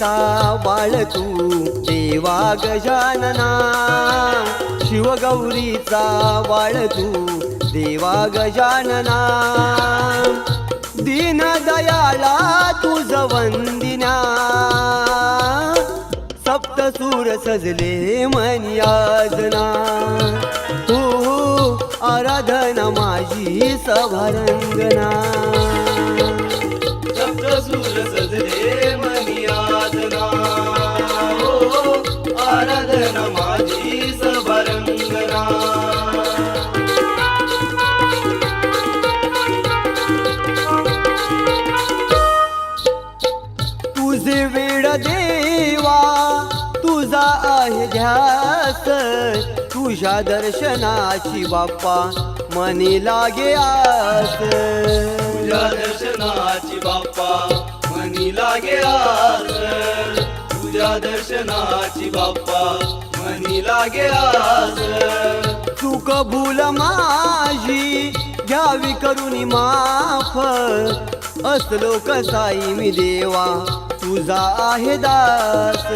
शिवगौरीचा बाळ तू देवा गजानना शिवगौरीचा बाळतू देवा गजानना दीन दयाळा तुझ वंदिना. सप्तसूर सजले मनी याजना तू हो, हो, आराधना माझी सभारंगना. आहे ध्यास तुझ्या दर्शनाची बाप्पा मनी लागे आस. तुझ्या दर्शनाची बाप्पा मनी लागे आस. तुझ्या दर्शनाची बाप्पा मनी लागे आस. चूक भूल माझी घ्यावी करून माफ. असलो कसाई मी देवा तुझा आहे दास.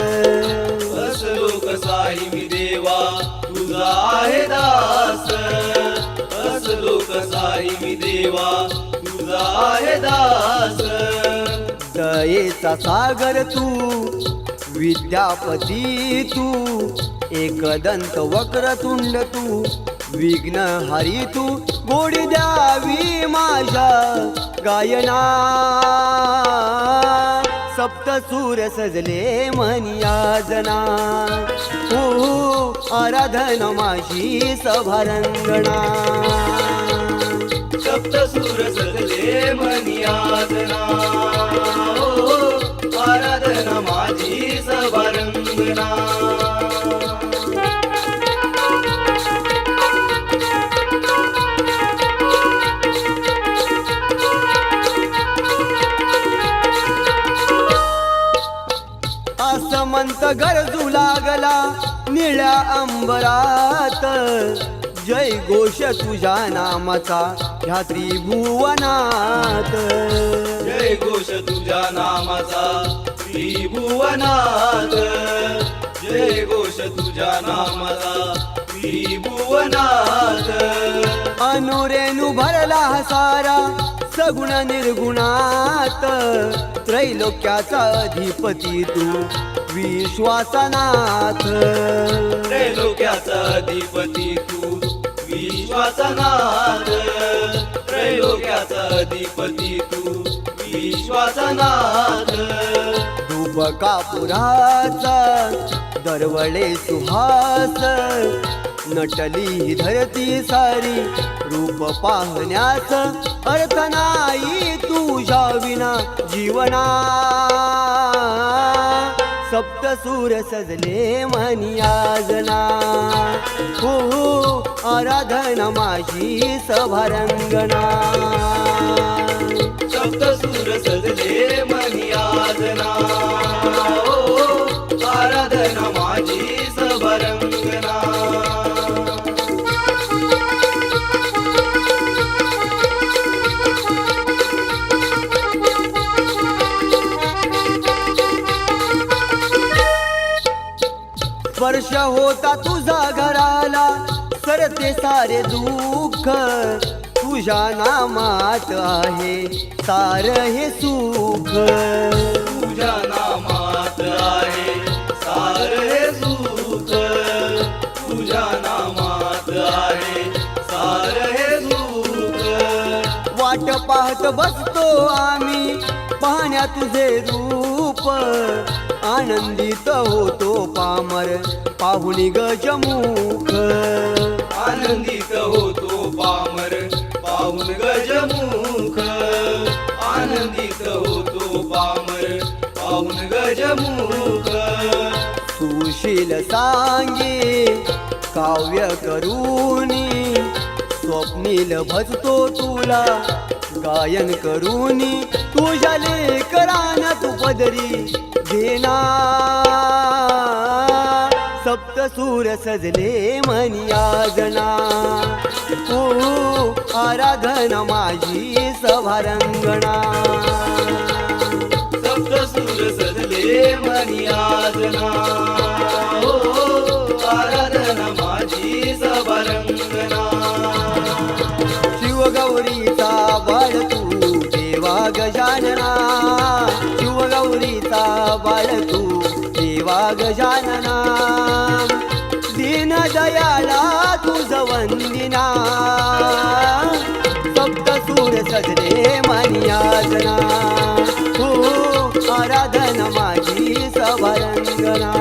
लोक कसाही मी देवा तुझा आहे दास. असलो कसाही मी देवा तुझा आहे दास. दयेचा सागर तू विद्यापती तू एकदंत वक्रतुंड तू विघ्न हरी तू गोडी द्यावी माझ्या गायना. सप्त सूर सजले मनियाजना हो आराधना माझी सभारंगणा. सप्त सूर सजले मनियाजना आदना हो माझी सभारंगणा. आसमंत गरजू लागला निळ्या अंबरात. जय घोष तुझ्या नामाचा ह्या त्रिभुवनात. जय घोष तुझ्या नामाचा त्रिभुवनात. जय घोष तुझ्या नामाचा त्रिभुवनात. अनुरेनु भरला हा सारा सगुण निर्गुणात. त्रैलोक्याचा अधिपती तू. विश्वासनाथ. त्रैलोक्याचा अधिपती तू विश्वासनाथ. त्रैलोक्याचा अधिपती तू विश्वासनाथ. दरवळे सुहास. नटली ही धरती सारी रूप पाहण्यास अर्थ नाही तुझ्या विना जीवना सप्तसूर सजले मनी आजना. हो आराधना माझी सभारंगना सप्तसूर सजले स्पर्श होता तुझा घराला. सरते सारे दुःख तुझ्या नामात आहे. सार हे सुख. तुझ्या नामात आहे. सार हे सुख. तुझ्या नामात आहे. सार हे सुख. वाट पाहत बसतो आम्ही. पाहण्या तुझे रूप. आनंदित होतो पामर. पाहुणी गजमुख आनंदित होतो पामर. पाहून गजमुख आनंदित होतो पामर. पाहून गजमुख सुशील सांगे काव्य करूनी स्वप्नील भजतो तुला गायन करूनी तुझ्या लेकराना तू पदरी. घेना सप्तसूर सजले मनियाजना ओ हो आराधना माझी सभारंगणा. सप्तसूर सजले मनियाजना गजानना दीन दयाळा तुझ वंदिना सप्त सूर सजरे मनियाजना तू आराधना माझी सवरंगना